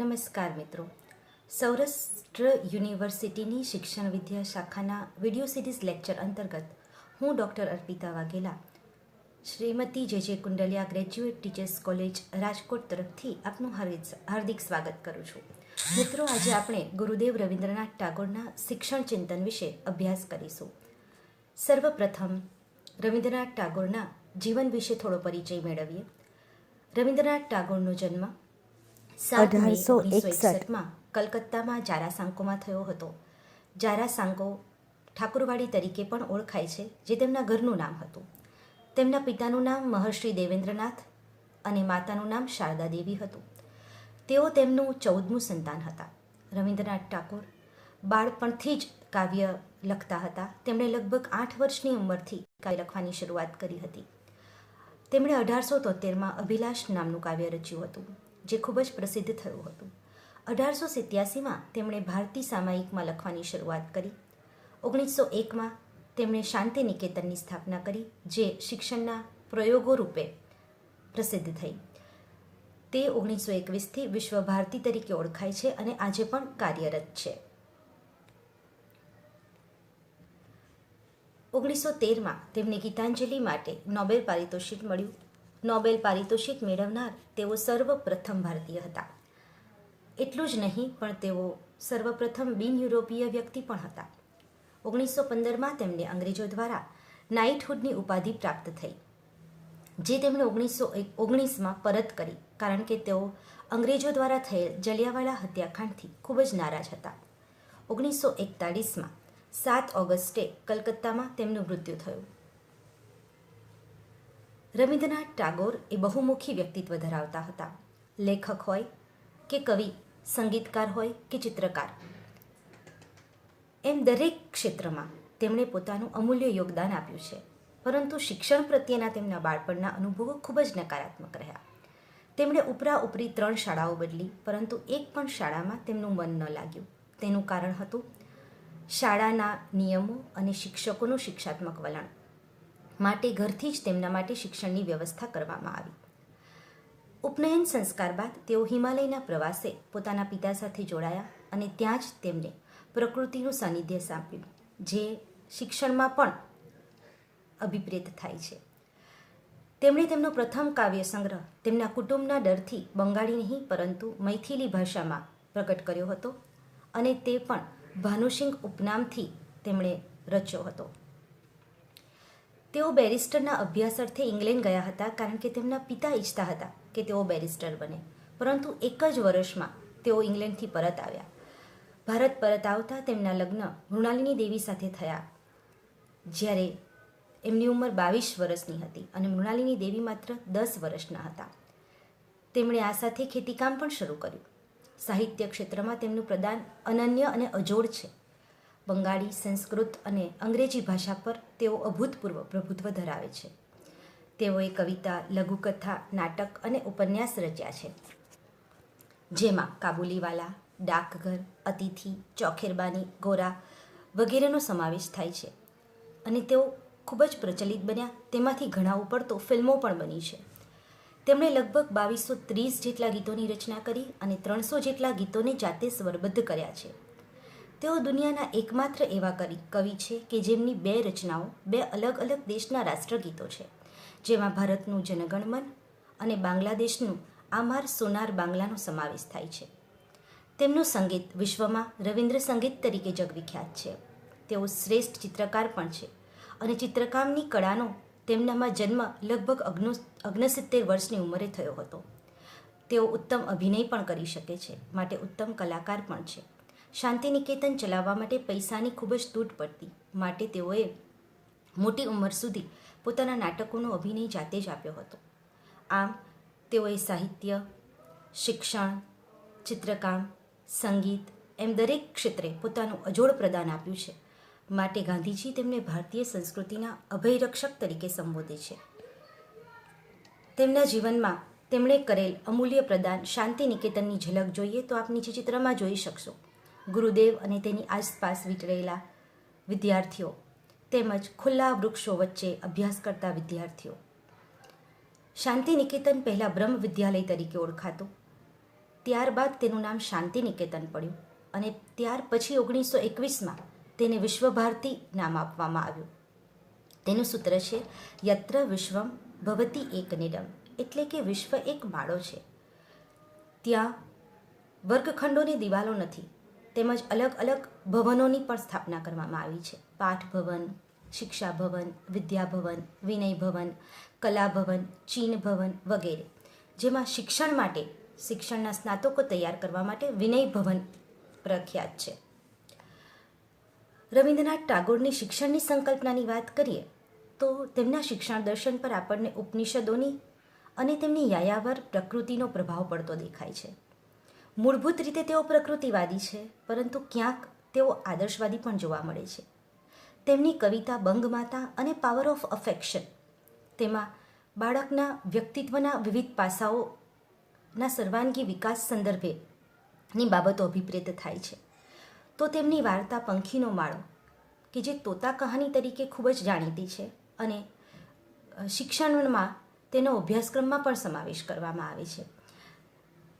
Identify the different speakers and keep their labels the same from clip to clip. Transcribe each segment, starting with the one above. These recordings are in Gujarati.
Speaker 1: નમસ્કાર મિત્રો. સૌરાષ્ટ્ર યુનિવર્સિટીની શિક્ષણ વિદ્યા શાખાના વીડિયો સિરીઝ લેક્ચર અંતર્ગત હું doctor Arpita Vaghela. Shrimati J J Kundaliya graduate teachers college Rajkot તરફથી આપનું હાર્દિક સ્વાગત કરું છું. મિત્રો, આજે આપણે ગુરુદેવ રવિન્દ્રનાથ ટાગોરના શિક્ષણ ચિંતન વિશે અભ્યાસ કરીશું. સર્વપ્રથમ, રવિન્દ્રનાથ ટાગોરના જીવન વિશે થોડો પરિચય મેળવીએ. રવિન્દ્રનાથ ટાગોરનો જન્મ સાત એકસઠમાં
Speaker 2: 1861
Speaker 1: કલકત્તામાં જારાસાંકોમાં થયો હતો. જારાસાંકો ઠાકુરવાડી તરીકે પણ ઓળખાય છે જે તેમના ઘરનું નામ હતું. તેમના પિતાનું નામ મહર્ષિ દેવેન્દ્રનાથ અને માતાનું નામ શારદા દેવી હતું. તેઓ તેમનું ચૌદમું સંતાન હતા. રવિન્દ્રનાથ ટાગોર બાળપણથી જ કાવ્ય લખતા હતા. તેમણે લગભગ આઠ વર્ષની ઉંમરથી કાવ્ય લખવાની શરૂઆત કરી હતી. તેમણે અઢારસો તોતેરમાં અભિલાષ નામનું કાવ્ય રચ્યું હતું. જે ખૂબ જ પ્રસિદ્ધ થયું હતું. અઢારસો સિત્યાસીમાં તેમણે ભારતી સામાયિકમાં લખવાની શરૂઆત કરી. ઓગણીસો એકમાં તેમણે શાંતિ નિકેતનની સ્થાપના કરી, જે શિક્ષણના પ્રયોગો રૂપે પ્રસિદ્ધ થઈ. તે ઓગણીસો એકવીસથી વિશ્વ ભારતી તરીકે ઓળખાય છે અને આજે પણ કાર્યરત છે. ઓગણીસો તેરમાં તેમને ગીતાંજલિ માટે નોબેલ પારિતોષિક મળ્યું. નોબેલ પારિતોષિક મેળવનાર તેઓ સર્વપ્રથમ ભારતીય હતા. એટલું જ નહીં, પણ તેઓ સર્વપ્રથમ બિન યુરોપીય વ્યક્તિ પણ હતા. ઓગણીસો પંદરમાં તેમને અંગ્રેજો દ્વારા નાઇટહુડની ઉપાધિ પ્રાપ્ત થઈ, જે તેમણે ઓગણીસો ઓગણીસમાં પરત કરી, કારણ કે તેઓ અંગ્રેજો દ્વારા થયેલ જલિયાવાલા હત્યાકાંડથી ખૂબ જ નારાજ હતા. ઓગણીસો એકતાળીસમાં સાત ઓગસ્ટે કલકત્તામાં તેમનું મૃત્યુ થયું. રવિન્દ્રનાથ ટાગોર એ બહુમુખી વ્યક્તિત્વ ધરાવતા હતા. લેખક હોય કે કવિ, સંગીતકાર હોય કે ચિત્રકાર. એમ દરેક ક્ષેત્રમાં તેમણે પોતાનું અમૂલ્ય યોગદાન આપ્યું છે. પરંતુ શિક્ષણ પ્રત્યેના તેમના બાળપણના અનુભવો ખૂબ જ નકારાત્મક રહ્યા. તેમણે ઉપરા ઉપરી ત્રણ શાળાઓ બદલી, પરંતુ એક પણ શાળામાં તેમનું મન ન લાગ્યું. તેનું કારણ હતું શાળાના નિયમો અને શિક્ષકોનું શિક્ષાત્મક વલણ. માટે ઘરથી જ તેમના માટે શિક્ષણની વ્યવસ્થા કરવામાં આવી. ઉપનયન સંસ્કાર બાદ તેઓ હિમાલયના પ્રવાસે પોતાના પિતા સાથે જોડાયા અને ત્યાં જ તેમને પ્રકૃતિનું સાનિધ્ય સાંપ્યું જે શિક્ષણમાં પણ અભિપ્રેત થાય છે. તેમણે તેમનો પ્રથમ કાવ્ય સંગ્રહ તેમના કુટુંબના ડરથી બંગાળી નહીં, પરંતુ મૈથિલી ભાષામાં પ્રગટ કર્યો હતો અને તે પણ ભાનુસિંહ ઉપનામથી તેમણે રચ્યો હતો. તેઓ બેરિસ્ટરના અભ્યાસ અર્થે ઇંગ્લેન્ડ ગયા હતા કારણ કે તેમના પિતા ઈચ્છતા હતા કે તેઓ બેરિસ્ટર બને. પરંતુ એક જ વર્ષમાં તેઓ ઇંગ્લેન્ડથી પરત આવ્યા. ભારત પરત આવતા તેમના લગ્ન મૃણાલિની દેવી સાથે થયા. જ્યારે એમની ઉંમર બાવીસ વર્ષની હતી અને મૃણાલિની દેવી માત્ર દસ વર્ષના હતા. તેમણે આ સાથે ખેતીકામ પણ શરૂ કર્યું. સાહિત્ય ક્ષેત્રમાં તેમનું પ્રદાન અનન્ય અને અજોડ છે. બંગાળી, સંસ્કૃત અને અંગ્રેજી ભાષા પર તેઓ અભૂતપૂર્વ પ્રભુત્વ ધરાવે છે. તેઓએ કવિતા, લઘુકથા, નાટક અને ઉપન્યાસ રચ્યા છે. જેમાં કાબુલીવાલા, ડાકઘર, અતિથિ, ચોખેરબાની, ગોરા વગેરેનો સમાવેશ થાય છે. અને તેઓ ખૂબ જ પ્રચલિત બન્યા. તેમાંથી ઘણા ઉપર તો ફિલ્મો પણ બની છે. તેમણે લગભગ બાવીસો ત્રીસ જેટલા ગીતોની રચના કરી અને ત્રણસો જેટલા ગીતોને જાતે સ્વરબદ્ધ કર્યા છે. તેઓ દુનિયાના એકમાત્ર એવા કવિ છે કે જેમની બે રચનાઓ, બે અલગ અલગ દેશના રાષ્ટ્રગીતો છે. જેમાં ભારતનું જનગણમન અને બાંગ્લાદેશનું આમાર સોનાર બાંગ્લાનો સમાવેશ થાય છે. તેમનું સંગીત વિશ્વમાં રવિન્દ્ર સંગીત તરીકે જગવિખ્યાત છે. તેઓ શ્રેષ્ઠ ચિત્રકાર પણ છે અને ચિત્રકામની કળાનો તેમનામાં જન્મ લગભગ અગ્નો, અગ્નસિત્તેર વર્ષની ઉંમરે થયો હતો. તેઓ ઉત્તમ અભિનય પણ કરી શકે છે, માટે ઉત્તમ કલાકાર પણ છે. શાંતિ નિકેતન ચલાવવા માટે પૈસાની ખૂબ જ તૂટ પડતી. માટે તેઓએ મોટી ઉંમર સુધી પોતાના નાટકોનો અભિનય જાતે જ આપ્યો હતો. આમ, તેઓએ સાહિત્ય, શિક્ષણ, ચિત્રકામ, સંગીત એમ દરેક ક્ષેત્રે પોતાનું અજોડ પ્રદાન આપ્યું છે. માટે ગાંધીજી તેમને ભારતીય સંસ્કૃતિના અભયરક્ષક તરીકે સંબોધે છે. તેમના જીવનમાં તેમણે કરેલ અમૂલ્ય પ્રદાન શાંતિ નિકેતનની ઝલક જોઈએ તો આપ નીચે ચિત્રમાં જોઈ શકશો. ગુરુદેવ અને તેની આસપાસ વીંટળેલા વિદ્યાર્થીઓ તેમજ ખુલ્લા વૃક્ષો વચ્ચે અભ્યાસ કરતા વિદ્યાર્થીઓ. શાંતિ નિકેતન પહેલાં બ્રહ્મ વિદ્યાલય તરીકે ઓળખાતું. ત્યારબાદ તેનું નામ શાંતિ નિકેતન પડ્યું અને ત્યાર પછી ઓગણીસો એકવીસમાં તેને વિશ્વભારતી નામ આપવામાં આવ્યું. તેનું સૂત્ર છે, યત્ર વિશ્વમ ભવતી એક નિડમ એટલે કે વિશ્વ એક માળો છે. ત્યાં વર્ગખંડોની દિવાલો નથી તેમજ અલગ અલગ ભવનોની પણ સ્થાપના કરવામાં આવી છે. પાઠ ભવન, શિક્ષા ભવન, વિદ્યા ભવન, વિનય ભવન, કલા ભવન, ચીન ભવન વગેરે. જેમાં શિક્ષણ માટે, શિક્ષણના સ્નાતકો તૈયાર કરવા માટે વિનય ભવન પ્રખ્યાત છે. રવિન્દ્રનાથ ટાગોરની શિક્ષણની સંકલ્પનાની વાત કરીએ, તો તેમના શિક્ષણ દર્શન પર આપણને ઉપનિષદોની અને તેમની યાયાવર પ્રકૃતિનો પ્રભાવ પડતો દેખાય છે. મૂળભૂત રીતે તેઓ પ્રકૃતિવાદી છે, પરંતુ ક્યાંક તેઓ આદર્શવાદી પણ જોવા મળે છે. તેમની કવિતા બંગમાતા અને પાવર ઓફ અફેક્શન તેમાં બાળકના વ્યક્તિત્વના વિવિધ પાસાઓના સર્વાંગી વિકાસ સંદર્ભે ની બાબતો અભિપ્રેત થાય છે. તો તેમની વાર્તા પંખીનો માળો, કે જે તોતા કહાની તરીકે ખૂબ જ જાણીતી છે અને શિક્ષણમાં તેનો અભ્યાસક્રમમાં પણ સમાવેશ કરવામાં આવે છે.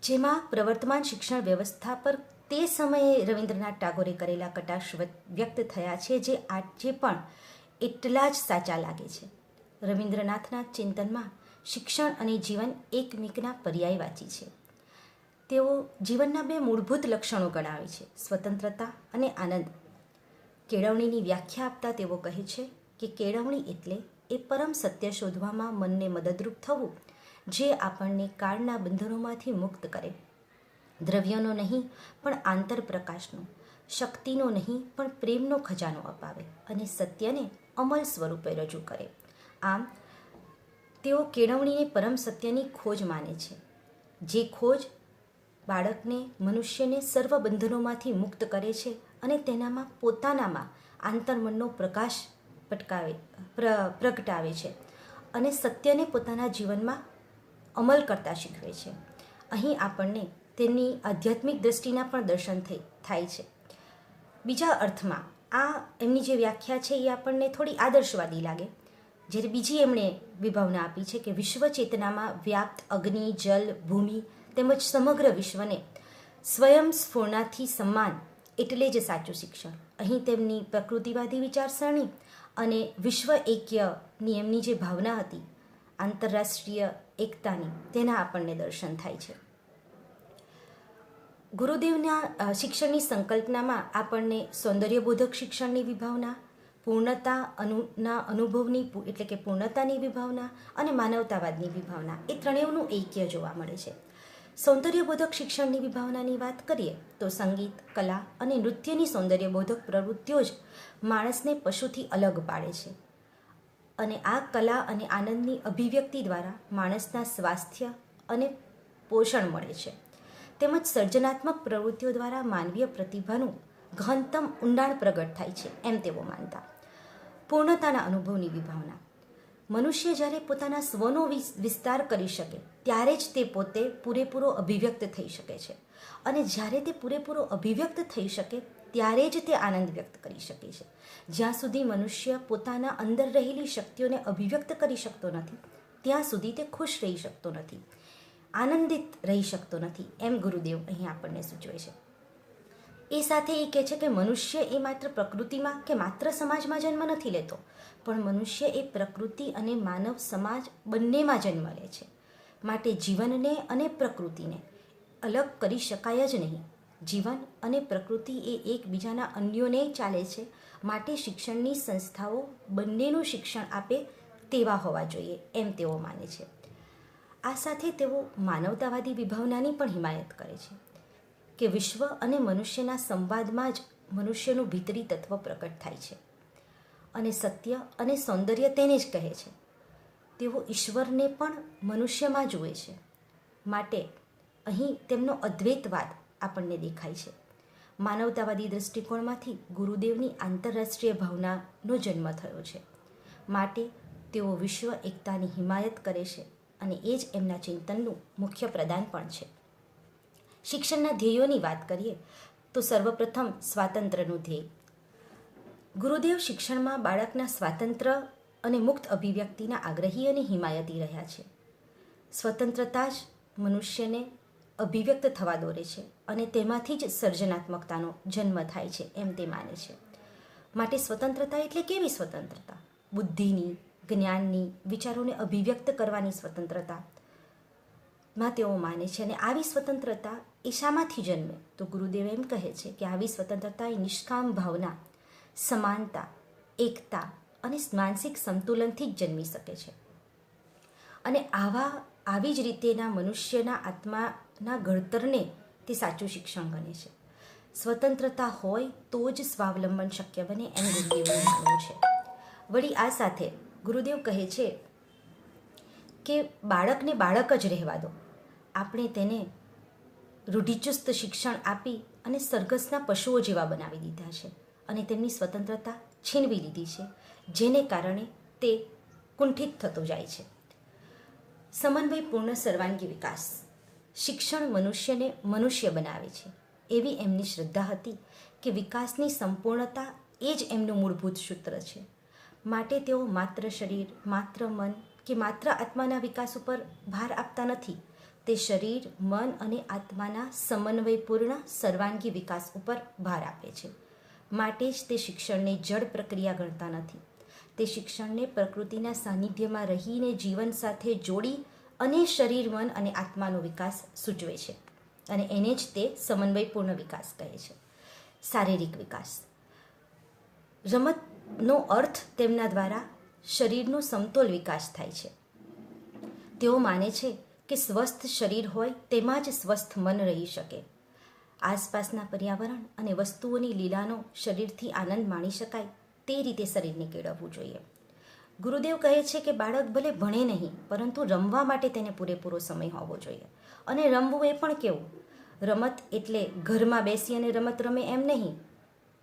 Speaker 1: જેમાં પ્રવર્તમાન શિક્ષણ વ્યવસ્થા પર તે સમયે રવિન્દ્રનાથ ટાગોરે કરેલા કટાક્ષ વ્યક્ત થયા છે જે આજે પણ એટલા જ સાચા લાગે છે. રવિન્દ્રનાથના ચિંતનમાં શિક્ષણ અને જીવન એકમેકના પર્યાયવાચી છે. તેઓ જીવનના બે મૂળભૂત લક્ષણો ગણાવે છે, સ્વતંત્રતા અને આનંદ. કેળવણીની વ્યાખ્યા આપતા તેઓ કહે છે કે કેળવણી એટલે એ પરમ સત્ય શોધવામાં મનને મદદરૂપ થવું જે આપણને કાળના બંધનોમાંથી મુક્ત કરે. દ્રવ્યનો નહીં, પણ આંતરપ્રકાશનો શક્તિનો નહીં, પણ પ્રેમનો ખજાનો અપાવે અને સત્યને અમલ સ્વરૂપે રજૂ કરે. આમ, તેઓ કેળવણીને પરમ સત્યની ખોજ માને છે. જે ખોજ બાળકને, મનુષ્યને સર્વ બંધનોમાંથી મુક્ત કરે છે અને તેનામાં પોતાનામાં આંતરમનનો પ્રકાશ પટકાવે પ્રગટાવે છે અને સત્યને પોતાના જીવનમાં અમલ કરતા શીખવે છે. અહીં આપણને તેની આધ્યાત્મિક દ્રષ્ટિના પણ દર્શન થઈ થાય છે. બીજા અર્થમાં, આ એમની જે વ્યાખ્યા છે એ આપણને થોડી આદર્શવાદી લાગે. જ્યારે બીજી એમણે વિભાવના આપી છે કે વિશ્વ ચેતનામાં વ્યાપ્ત અગ્નિ, જલ, ભૂમિ તેમજ સમગ્ર વિશ્વને સ્વયં સ્ફૂર્ણાથી સન્માન એટલે જ સાચું શિક્ષણ. અહીં તેમની પ્રકૃતિવાદી વિચારસરણી અને વિશ્વ એક્ય એમની જે ભાવના હતી, આંતરરાષ્ટ્રીય એકતાની, તેના આપણને દર્શન થાય છે. ગુરુદેવના શિક્ષણની સંકલ્પનામાં આપણને સૌંદર્યબોધક શિક્ષણની વિભાવના, પૂર્ણતા અનુના અનુભવની એટલે કે પૂર્ણતાની વિભાવના અને માનવતાવાદની વિભાવના, એ ત્રણેયનું ઐક્ય જોવા મળે છે. સૌંદર્યબોધક શિક્ષણની વિભાવનાની વાત કરીએ, તો સંગીત, કલા અને નૃત્યની સૌંદર્યબોધક પ્રવૃત્તિઓ જ માણસને પશુથી અલગ પાડે છે. અને આ કલા અને આનંદની અભિવ્યક્તિ દ્વારા માણસના સ્વાસ્થ્ય અને પોષણ મળે છે. તેમજ સર્જનાત્મક પ્રવૃત્તિઓ દ્વારા માનવીય પ્રતિભાનું ઘનતમ ઊંડાણ પ્રગટ થાય છે, એમ તેઓ માનતા. પૂર્ણતાના અનુભવની વિભાવના. મનુષ્ય જ્યારે પોતાના સ્વનો વિસ્તાર કરી શકે, ત્યારે જ તે પોતે પૂરેપૂરો અભિવ્યક્ત થઈ શકે છે. અને જ્યારે તે પૂરેપૂરો અભિવ્યક્ત થઈ શકે ત્યારે જ તે આનંદ વ્યક્ત કરી શકે છે. જ્યાં સુધી મનુષ્ય પોતાના અંદર રહેલી શક્તિઓને અભિવ્યક્ત કરી શકતો નથી, ત્યાં સુધી તે ખુશ રહી શકતો નથી, આનંદિત રહી શકતો નથી, એમ ગુરુદેવ અહીં આપણને સૂચવે છે. એ સાથે એ કહે છે કે મનુષ્ય એ માત્ર પ્રકૃતિમાં કે માત્ર સમાજમાં જન્મ નથી લેતો, પણ મનુષ્ય એ પ્રકૃતિ અને માનવ સમાજ બંનેમાં જન્મ લે છે. માટે જીવનને અને પ્રકૃતિને અલગ કરી શકાય જ નહીં. જીવન અને પ્રકૃતિ એ એકબીજાના અન્યોને ચાલે છે. માટે શિક્ષણની સંસ્થાઓ બંનેનું શિક્ષણ આપે તેવા હોવા જોઈએ, એમ તેઓ માને છે. આ સાથે તેઓ માનવતાવાદી વિભાવનાની પણ હિમાયત કરે છે કે વિશ્વ અને મનુષ્યના સંવાદમાં જ મનુષ્યનું ભીતરી તત્વ પ્રકટ થાય છે. અને સત્ય અને સૌંદર્ય તેને જ કહે છે. તેઓ ઈશ્વરને પણ મનુષ્યમાં જુએ છે. માટે અહીં તેમનો અદ્વૈતવાદ આપણને દેખાય છે. માનવતાવાદી દૃષ્ટિકોણમાંથી ગુરુદેવની આંતરરાષ્ટ્રીય ભાવનાનો જન્મ થયો છે. માટે તેઓ વિશ્વ એકતાની હિમાયત કરે છે અને એ જ એમના ચિંતનનું મુખ્ય પ્રદાન પણ છે. શિક્ષણના ધ્યેયોની વાત કરીએ તો સર્વપ્રથમ સ્વાતંત્ર્યનું ધ્યેય. ગુરુદેવ શિક્ષણમાં બાળકના સ્વાતંત્ર્ય અને મુક્ત અભિવ્યક્તિના આગ્રહી અને હિમાયતી રહ્યા છે. સ્વતંત્રતા જ મનુષ્યને અભિવ્યક્ત થવા દોરે છે અને તેમાંથી જ સર્જનાત્મકતાનો જન્મ થાય છે એમ તે માને છે. માટે સ્વતંત્રતા એટલે કેવી સ્વતંત્રતા? બુદ્ધિની, જ્ઞાનની, વિચારોને અભિવ્યક્ત કરવાની સ્વતંત્રતા. માં તેઓ માને છે અને આવી સ્વતંત્રતા એ શામાંથી જન્મે? તો ગુરુદેવ એમ કહે છે કે આવી સ્વતંત્રતા એ નિષ્કામ ભાવના, સમાનતા, એકતા અને માનસિક સંતુલનથી જ જન્મી શકે છે. અને આવા, આવી જ રીતેના મનુષ્યના આત્માના ઘડતરને તે સાચું શિક્ષણ ગણે છે. સ્વતંત્રતા હોય તો જ સ્વાવલંબન શક્ય બને એમ ગુરુદેવનું માનવું છે. વળી આ સાથે ગુરુદેવ કહે છે કે બાળકને બાળક જ રહેવા દો. આપણે તેને રૂઢિચુસ્ત શિક્ષણ આપી અને સરઘસના પશુઓ જેવા બનાવી દીધા છે અને તેમની સ્વતંત્રતા છીનવી લીધી છે, જેને કારણે તે કુંઠિત થતો જાય છે. સમન્વયપૂર્ણ સર્વાંગી વિકાસ. શિક્ષણ મનુષ્યને મનુષ્ય બનાવે છે. એવી એમની શ્રદ્ધા હતી કે વિકાસની સંપૂર્ણતા એ જ એમનું મૂળભૂત સૂત્ર છે. માટે તેઓ માત્ર શરીર, માત્ર મન કે માત્ર આત્માના વિકાસ ઉપર ભાર આપતા નથી. તે શરીર, મન અને આત્માના સમન્વયપૂર્ણ સર્વાંગી વિકાસ ઉપર ભાર આપે છે. માટે જ તે શિક્ષણને જડ પ્રક્રિયા ગણતા નથી. તે શિક્ષણને પ્રકૃતિના સાનિધ્યમાં રહીને જીવન સાથે જોડી અને શરીર, મન અને આત્માનો વિકાસ સૂચવે છે અને એને જ તે સમન્વયપૂર્ણ વિકાસ કહે છે. શારીરિક વિકાસ. રમતનો અર્થ તેમના દ્વારા શરીરનો સમતોલ વિકાસ થાય છે. તેઓ માને છે કે સ્વસ્થ શરીર હોય તેમાં જ સ્વસ્થ મન રહી શકે. આસપાસના પર્યાવરણ અને વસ્તુઓની લીલાનો શરીરથી આનંદ માણી શકાય તે રીતે શરીરને કેળવવું જોઈએ. ગુરુદેવ કહે છે કે બાળક ભલે ભણે નહીં, પરંતુ રમવા માટે તેને પૂરેપૂરો સમય હોવો જોઈએ. અને રમવું એ પણ કેવું? રમત એટલે ઘરમાં બેસી અને રમત રમે એમ નહીં,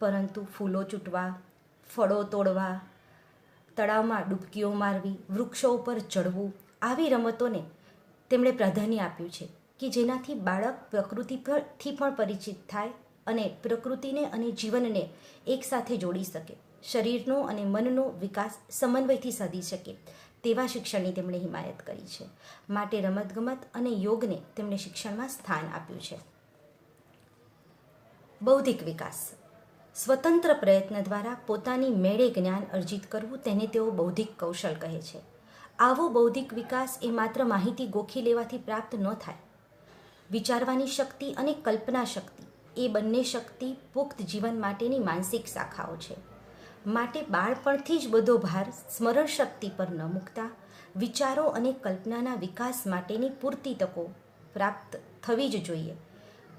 Speaker 1: પરંતુ ફૂલો ચૂંટવા, ફળો તોડવા, તળાવમાં ડૂબકીઓ મારવી, વૃક્ષો ઉપર ચડવું આવી રમતોને તેમણે પ્રાધાન્ય આપ્યું છે કે જેનાથી બાળક પ્રકૃતિ પરથી પણ પરિચિત થાય અને પ્રકૃતિને અને જીવનને એકસાથે જોડી શકે. શરીરનો અને મનનો વિકાસ સમન્વયથી સાધી શકે, તેવા શિક્ષણની તેમણે હિમાયત કરી છે. માટે રમતગમત અને યોગને તેમણે શિક્ષણમાં સ્થાન આપ્યું છે. બૌદ્ધિક વિકાસ. સ્વતંત્ર પ્રયત્ન દ્વારા પોતાની મેળે જ્ઞાન અર્જિત કરવું તેને તેઓ બૌદ્ધિક કૌશલ કહે છે. આવો બૌદ્ધિક વિકાસ એ માત્ર માહિતી ગોખી લેવાથી પ્રાપ્ત ન થાય. વિચારવાની શક્તિ અને કલ્પના શક્તિ એ બંને શક્તિ પુખ્ત જીવન માટેની માનસિક શાખાઓ છે. માટે બાળપણથી જ બધો ભાર સ્મરણ શક્તિ પર ન મૂકતા, વિચારો અને કલ્પનાના વિકાસ માટેની પૂરતી તકો પ્રાપ્ત થવી જ જોઈએ.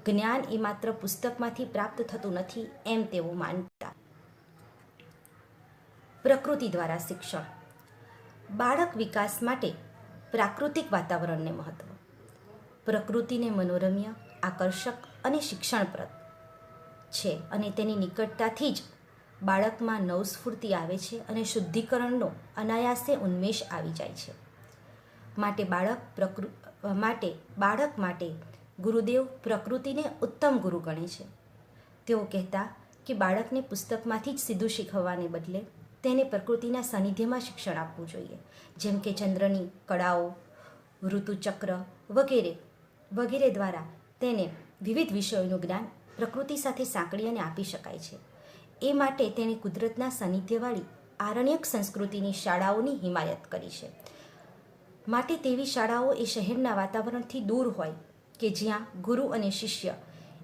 Speaker 1: જ્ઞાન એ માત્ર પુસ્તકમાંથી પ્રાપ્ત થતું નથી એમ તેઓ માનતા. પ્રકૃતિ દ્વારા શિક્ષણ. બાળક વિકાસ માટે પ્રાકૃતિક વાતાવરણને મહત્વ. પ્રકૃતિને મનોરમ્ય, આકર્ષક અને શિક્ષણપ્રદ છે અને તેની નિકટતાથી જ બાળકમાં નવસ્ફૂર્તિ આવે છે અને શુદ્ધિકરણનો અનાયાસે ઉન્મેષ આવી જાય છે. માટે બાળક પ્રકૃ, માટે, બાળક માટે ગુરુદેવ પ્રકૃતિને ઉત્તમ ગુરુ ગણે છે. તેઓ કહેતા કે બાળકને પુસ્તકમાંથી જ સીધું શીખવવાને બદલે તેને પ્રકૃતિના સાનિધ્યમાં શિક્ષણ આપવું જોઈએ. જેમ કે ચંદ્રની કળાઓ, ઋતુચક્ર વગેરે વગેરે દ્વારા તેને વિવિધ વિષયોનું જ્ઞાન પ્રકૃતિ સાથે સાંકળી અને આપી શકાય છે. એ માટે તેણે કુદરતના સાનિધ્યવાળી આરણ્યક સંસ્કૃતિની શાળાઓની હિમાયત કરી છે. માટે તેવી શાળાઓ એ શહેરના વાતાવરણથી દૂર હોય કે જ્યાં ગુરુ અને શિષ્ય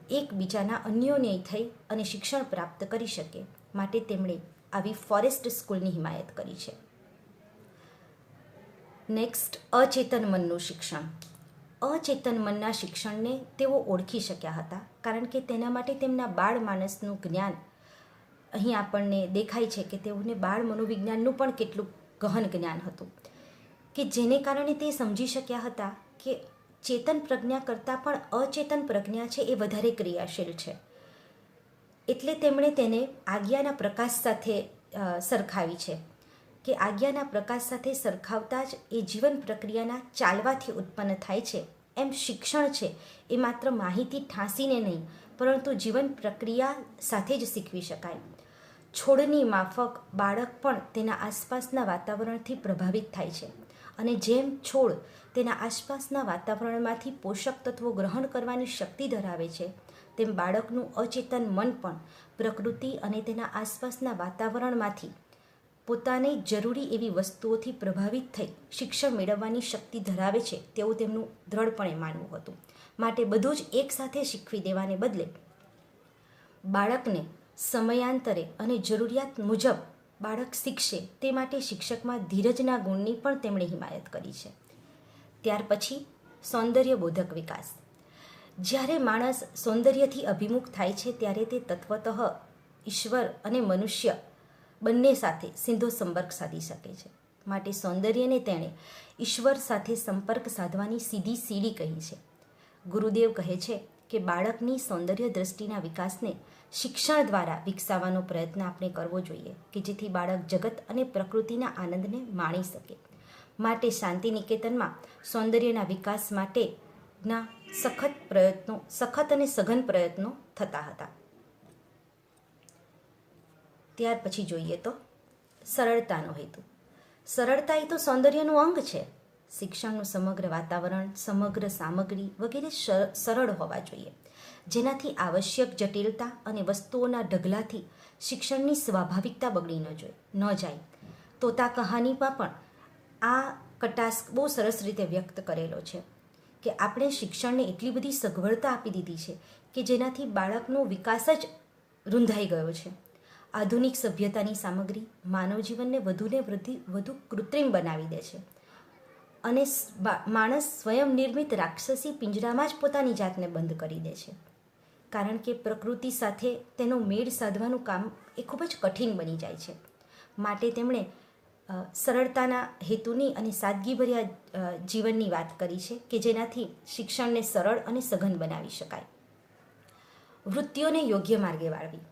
Speaker 1: એકબીજાના અન્યોને થઈ અને શિક્ષણ પ્રાપ્ત કરી શકે, માટે તેમણે આવી ફોરેસ્ટ સ્કૂલની હિમાયત કરી છે. નેક્સ્ટ, અચેતન મનનું શિક્ષણ. અચેતન મનના શિક્ષણને તેઓ ઓળખી શક્યા હતા, કારણ કે તેના માટે તેમના બાળ માનસનું જ્ઞાન અહીં આપણને દેખાય છે કે તેઓને બાળ મનોવિજ્ઞાનનું પણ કેટલું ગહન જ્ઞાન હતું. કે જેને કારણે તે સમજી શક્યા હતા કે ચેતન પ્રજ્ઞા કરતાં પણ અચેતન પ્રજ્ઞા છે એ વધારે ક્રિયાશીલ છે. એટલે તેમણે તેને આજ્ઞાના પ્રકાશ સાથે સરખાવી છે. કે આજ્ઞાના પ્રકાશ સાથે સરખાવતા જ એ જીવન પ્રક્રિયાના ચાલવાથી ઉત્પન્ન થાય છે. એમ શિક્ષણ છે એ માત્ર માહિતી ઠાંસીને નહીં, પરંતુ જીવન પ્રક્રિયા સાથે જ શીખવી શકાય. છોડની માફક બાળક પણ તેના આસપાસના વાતાવરણથી પ્રભાવિત થાય છે. અને જેમ છોડ તેના આસપાસના વાતાવરણમાંથી પોષક તત્વો ગ્રહણ કરવાની શક્તિ ધરાવે છે, તેમ બાળકનું અચેતન મન પણ પ્રકૃતિ અને તેના આસપાસના વાતાવરણમાંથી પોતાને જરૂરી એવી વસ્તુઓથી પ્રભાવિત થઈ શિક્ષણ મેળવવાની શક્તિ ધરાવે છે તેવું તેમનું દ્રઢપણે માનવું હતું. માટે બધું જ એકસાથે શીખવી દેવાને બદલે બાળકને સમયાંતરે અને જરૂરિયાત મુજબ બાળક શીખશે તે માટે શિક્ષકમાં ધીરજના ગુણની પણ તેમણે હિમાયત કરી છે. ત્યાર પછી સૌંદર્યબોધક વિકાસ. જ્યારે માણસ સૌંદર્યથી અભિમુખ થાય છે ત્યારે તે તત્વતઃ ઈશ્વર અને મનુષ્ય બંને સાથે સીધો સંપર્ક સાધી શકે છે. માટે સૌંદર્યને તેણે ઈશ્વર સાથે સંપર્ક સાધવાની સીધી સીડી કહી છે. ગુરુદેવ કહે છે કે બાળકની સૌંદર્ય દ્રષ્ટિના વિકાસને શિક્ષણ દ્વારા વિકસાવવાનો પ્રયત્ન આપણે કરવો જોઈએ કે જેથી બાળક જગત અને પ્રકૃતિના આનંદને માણી શકે. માટે શાંતિ નિકેતનમાં સૌંદર્યના વિકાસ માટેના સખત પ્રયત્નો, સખત અને સઘન પ્રયત્નો થતા હતા. ત્યાર પછી જોઈએ તો સરળતાનો હેતુ. સરળતા એ તો સૌંદર્યનું અંગ છે. શિક્ષણનું સમગ્ર વાતાવરણ, સમગ્ર સામગ્રી વગેરે સરળ હોવા જોઈએ. જેનાથી આવશ્યક જટિલતા અને વસ્તુઓના ઢગલાથી શિક્ષણની સ્વાભાવિકતા બગડી ન જોઈ ન જાય. તોતા કહાનીમાં પણ આ કટાસ બહુ સરસ રીતે વ્યક્ત કરેલો છે કે આપણે શિક્ષણને એટલી બધી સગવડતા આપી દીધી છે કે જેનાથી બાળકનો વિકાસ જ રૂંધાઈ ગયો છે. આધુનિક સભ્યતાની સામગ્રી માનવ જીવનને વધુને વૃદ્ધિ, વધુ કૃત્રિમ બનાવી દે છે. અને માણસ સ્વયં નિર્મિત રાક્ષસી પિંજરામાં જ પોતાની જાતને બંધ કરી દે છે. કારણ કે પ્રકૃતિ સાથે તેનો મેળ સાધવાનું કામ એ ખૂબ જ કઠિન બની જાય છે. માટે તેમણે સરળતાના હેતુની અને સાદગીભર્યા જીવનની વાત કરી છે કે જેનાથી શિક્ષણને સરળ અને સઘન બનાવી શકાય. વૃત્તિઓને યોગ્ય માર્ગે વાળવી.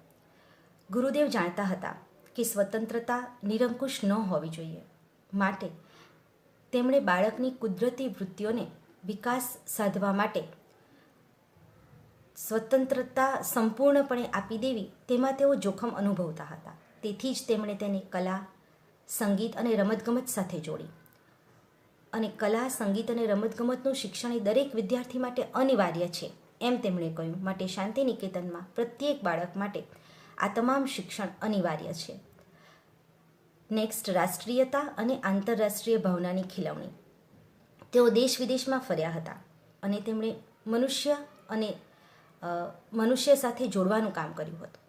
Speaker 1: ગુરુદેવ જાણતા હતા કે સ્વતંત્રતા નિરંકુશ ન હોવી જોઈએ. માટે તેમણે બાળકની કુદરતી વૃત્તિઓને વિકાસ સાધવા માટે સ્વતંત્રતા સંપૂર્ણપણે આપી દેવી, તેમાં તેઓ જોખમ અનુભવતા હતા. તેથી જ તેમણે તેને કલા, સંગીત અને રમતગમત સાથે જોડી. અને કલા, સંગીત અને રમતગમતનું શિક્ષણ એ દરેક વિદ્યાર્થી માટે અનિવાર્ય છે, એમ તેમણે કહ્યું. માટે શાંતિ નિકેતનમાં પ્રત્યેક બાળક માટે આ તમામ શિક્ષણ અનિવાર્ય છે. નેક્સ્ટ, રાષ્ટ્રીયતા અને આંતરરાષ્ટ્રીય ભાવનાની ખીલવણી. તેઓ દેશ વિદેશમાં ફર્યા હતા અને તેમણે મનુષ્ય અને મનુષ્ય સાથે જોડવાનું કામ કર્યું હતું.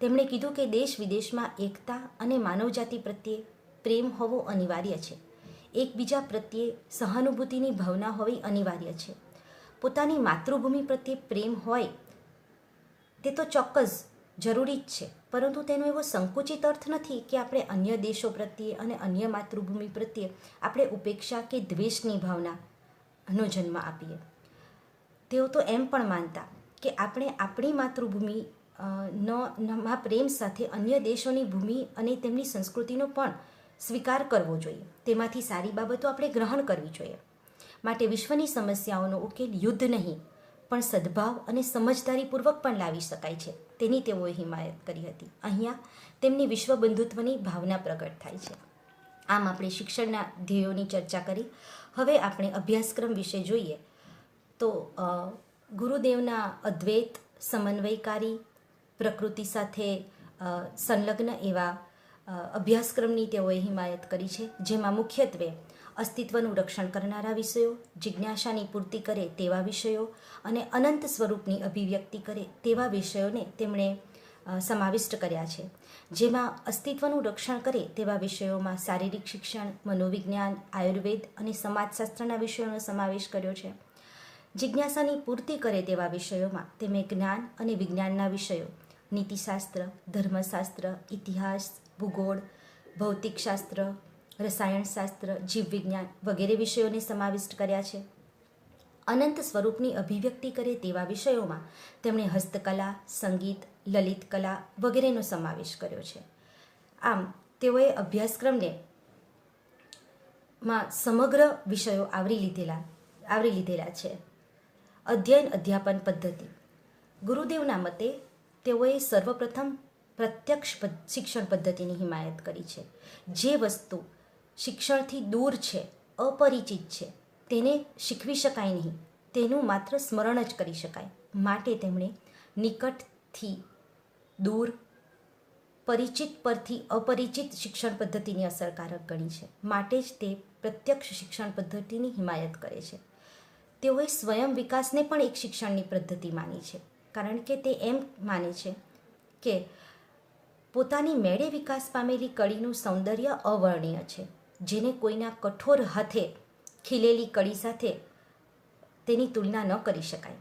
Speaker 1: તેમણે કીધું કે દેશ વિદેશમાં એકતા અને માનવજાતિ પ્રત્યે પ્રેમ હોવો અનિવાર્ય છે. એકબીજા પ્રત્યે સહાનુભૂતિની ભાવના હોવી અનિવાર્ય છે. પોતાની માતૃભૂમિ પ્રત્યે પ્રેમ હોય તે તો ચોક્કસ જરૂરી જ છે, પરંતુ તેનો એવો સંકુચિત અર્થ નથી કે આપણે અન્ય દેશો પ્રત્યે અને અન્ય માતૃભૂમિ પ્રત્યે આપણે ઉપેક્ષા કે દ્વેષની ભાવનાનો જન્મ આપીએ. તેઓ તો એમ પણ માનતા કે આપણે આપણી માતૃભૂમિ માં પ્રેમ સાથે અન્ય દેશોની ભૂમિ અને તેમની સંસ્કૃતિનો પણ સ્વીકાર કરવો જોઈએ. તેમાંથી સારી બાબતો આપણે ગ્રહણ કરવી જોઈએ. માટે વિશ્વની સમસ્યાઓનો ઉકેલ યુદ્ધ નહીં, પણ સદભાવ અને સમજદારીપૂર્વક પણ લાવી શકાય છે. તેની તેઓએ હિમાયત કરી હતી. અહીંયા તેમની વિશ્વ બંધુત્વની ભાવના પ્રગટ થાય છે. આમ આપણે શિક્ષણના ધ્યેયોની ચર્ચા કરી. હવે આપણે અભ્યાસક્રમ વિશે જોઈએ તો ગુરુદેવના અદ્વૈત, સમન્વયકારી, પ્રકૃતિ સાથે સંલગ્ન એવા અભ્યાસક્રમની તેઓએ હિમાયત કરી છે, જેમાં મુખ્યત્વે અસ્તિત્વનું રક્ષણ કરનારા વિષયો, જિજ્ઞાસાની પૂર્તિ કરે તેવા વિષયો અને અનંત સ્વરૂપની અભિવ્યક્તિ કરે તેવા વિષયોને તેમણે સમાવિષ્ટ કર્યા છે. જેમાં અસ્તિત્વનું રક્ષણ કરે તેવા વિષયોમાં શારીરિક શિક્ષણ, મનોવિજ્ઞાન, આયુર્વેદ અને સમાજશાસ્ત્રના વિષયોનો સમાવેશ કર્યો છે. જિજ્ઞાસાની પૂર્તિ કરે તેવા વિષયોમાં તેમણે જ્ઞાન અને વિજ્ઞાનના વિષયો, નીતિશાસ્ત્ર, ધર્મશાસ્ત્ર, ઇતિહાસ, ભૂગોળ, ભૌતિકશાસ્ત્ર, રસાયણશાસ્ત્ર, જીવવિજ્ઞાન વગેરે વિષયોને સમાવિષ્ટ કર્યા છે. અનંત સ્વરૂપની અભિવ્યક્તિ કરે તેવા વિષયોમાં તેમણે હસ્તકલા, સંગીત, લલિત કલા વગેરેનો સમાવેશ કર્યો છે. આમ, તેઓએ અભ્યાસક્રમને માં સમગ્ર વિષયો આવરી લીધેલા આવરી લીધેલા છે. અધ્યયન અધ્યાપન પદ્ધતિ. ગુરુદેવના મતે, તેઓએ સર્વપ્રથમ પ્રત્યક્ષ શિક્ષણ પદ્ધતિની હિમાયત કરી છે. જે વસ્તુ શિક્ષણથી દૂર છે, અપરિચિત છે, તેને શીખવી શકાય નહીં, તેનું માત્ર સ્મરણ જ કરી શકાય, માટે તેમણે નિકટથી દૂર, પરિચિત પરથી અપરિચિત શિક્ષણ પદ્ધતિની અસરકારક ગણી છે, માટે જ તે પ્રત્યક્ષ શિક્ષણ પદ્ધતિની હિમાયત કરે છે. તેઓએ સ્વયં વિકાસને પણ એક શિક્ષણની પદ્ધતિ માની છે. કારણ કે તે એમ માને છે કે પોતાની મેળે વિકાસ પામેલી કળીનું સૌંદર્ય અવર્ણીય છે. જેને કોઈના કઠોર હાથે ખીલેલી કળી સાથે તેની તુલના ન કરી શકાય.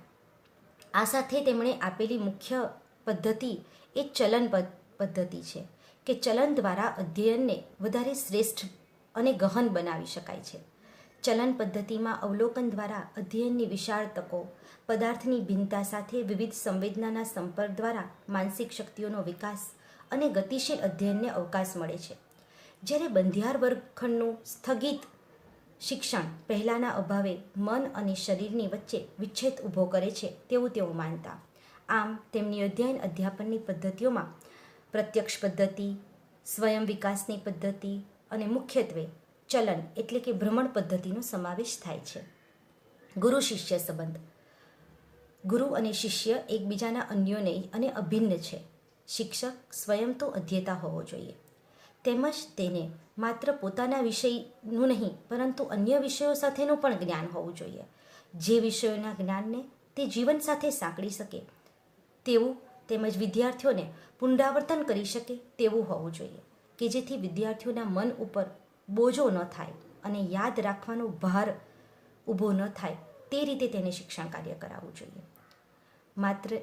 Speaker 1: આ સાથે તેમણે આપેલી મુખ્ય પદ્ધતિ એ ચલન પદ્ધ- પદ્ધતિ છે કે ચલન દ્વારા અધ્યયનને વધારે શ્રેષ્ઠ અને ગહન બનાવી શકાય છે. ચલન પદ્ધતિમાં અવલોકન દ્વારા અધ્યયનની વિશાળ તકો, પદાર્થની ભિન્નતા સાથે વિવિધ સંવેદનાના સંપર્ક દ્વારા માનસિક શક્તિઓનો વિકાસ અને ગતિશીલ અધ્યયનને અવકાશ મળે છે. જ્યારે બંધિયાર વર્ગખંડનું સ્થગિત શિક્ષણ પહેલાંના અભાવે મન અને શરીરની વચ્ચે વિચ્છેદ ઊભો કરે છે તેવું તેઓ માનતા. આમ, તેમની અધ્યયન અધ્યાપનની પદ્ધતિઓમાં પ્રત્યક્ષ પદ્ધતિ, સ્વયં વિકાસની પદ્ધતિ અને મુખ્યત્વે ચલન એટલે કે ભ્રમણ પદ્ધતિનો સમાવેશ થાય છે. ગુરુ શિષ્ય સંબંધ. ગુરુ અને શિષ્ય એકબીજાના અન્યોને અને અભિન્ન છે. શિક્ષક સ્વયં તો અધ્યેતા હોવો જોઈએ. તેમજ તેને માત્ર પોતાના વિષયનું નહીં, પરંતુ અન્ય વિષયો સાથેનું પણ જ્ઞાન હોવું જોઈએ. જે વિષયોના જ્ઞાનને તે જીવન સાથે સાંકળી શકે, તેવું તેમજ વિદ્યાર્થીઓને પુનરાવર્તન કરી શકે તેવું હોવું જોઈએ, કે જેથી વિદ્યાર્થીઓના મન ઉપર બોજો ન થાય અને યાદ રાખવાનો ભાર ઊભો ન થાય તે રીતે તેને શિક્ષણ કાર્ય કરાવવું જોઈએ. માત્ર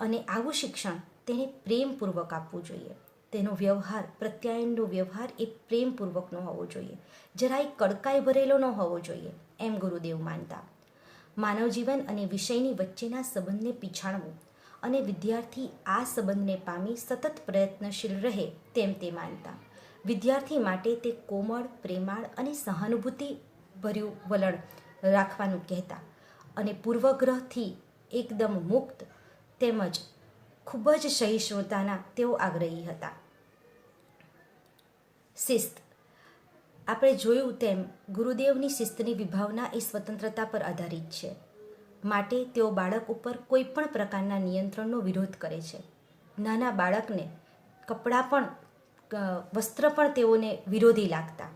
Speaker 1: અને આવું શિક્ષણ તેને પ્રેમપૂર્વક આપવું જોઈએ. તેનો વ્યવહાર, પ્રત્યાયનનો વ્યવહાર એ પ્રેમપૂર્વકનો હોવો જોઈએ. જરાય કડકાઈ ભરેલો ન હોવો જોઈએ, એમ ગુરુદેવ માનતા. માનવ જીવન અને વિષયની વચ્ચેના સંબંધને પીછાણવું અને વિદ્યાર્થી આ સંબંધને પામી સતત પ્રયત્નશીલ રહે તેમ તે માનતા. વિદ્યાર્થી માટે તે કોમળ, પ્રેમાળ અને સહાનુભૂતિ ભર્યું વલણ રાખવાનું કહેતા અને પૂર્વગ્રહથી એકદમ મુક્ત તેમજ ખૂબ જ સહિષ્ણુતાના તેઓ આગ્રહી હતા. શિસ્ત. આપણે જોયું તેમ ગુરુદેવની શિસ્તની વિભાવના એ સ્વતંત્રતા પર આધારિત છે. માટે તેઓ બાળક ઉપર કોઈ પણ પ્રકારના નિયંત્રણનો વિરોધ કરે છે. નાના બાળકને કપડાં પણ વસ્ત્ર પણ તેઓને વિરોધી લાગતા.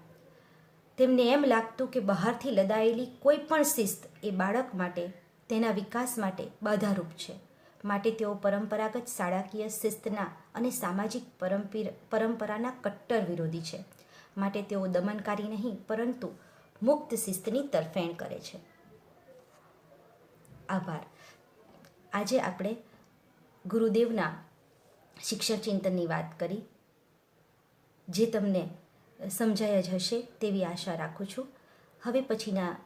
Speaker 1: તેમને એમ લાગતું કે બહારથી લદાયેલી કોઈ પણ શિસ્ત એ બાળક માટે, તેના વિકાસ માટે બાધારૂપ છે. માટે તેઓ પરંપરાગત શાળાકીય શિસ્તના અને સામાજિક પરંપીર, પરંપરાના કટ્ટર વિરોધી છે. માટે તેઓ દમનકારી નહીં, પરંતુ મુક્ત શિસ્તની તરફેણ કરે છે. આભાર. આજે આપણે ગુરુદેવના શિક્ષણ ચિંતનની વાત કરી. જે તમને સમજાય જ હશે તેવી આશા રાખું છું. હવે પછીના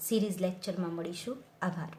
Speaker 1: સિરીઝ લેક્ચરમાં મળીશું. આભાર.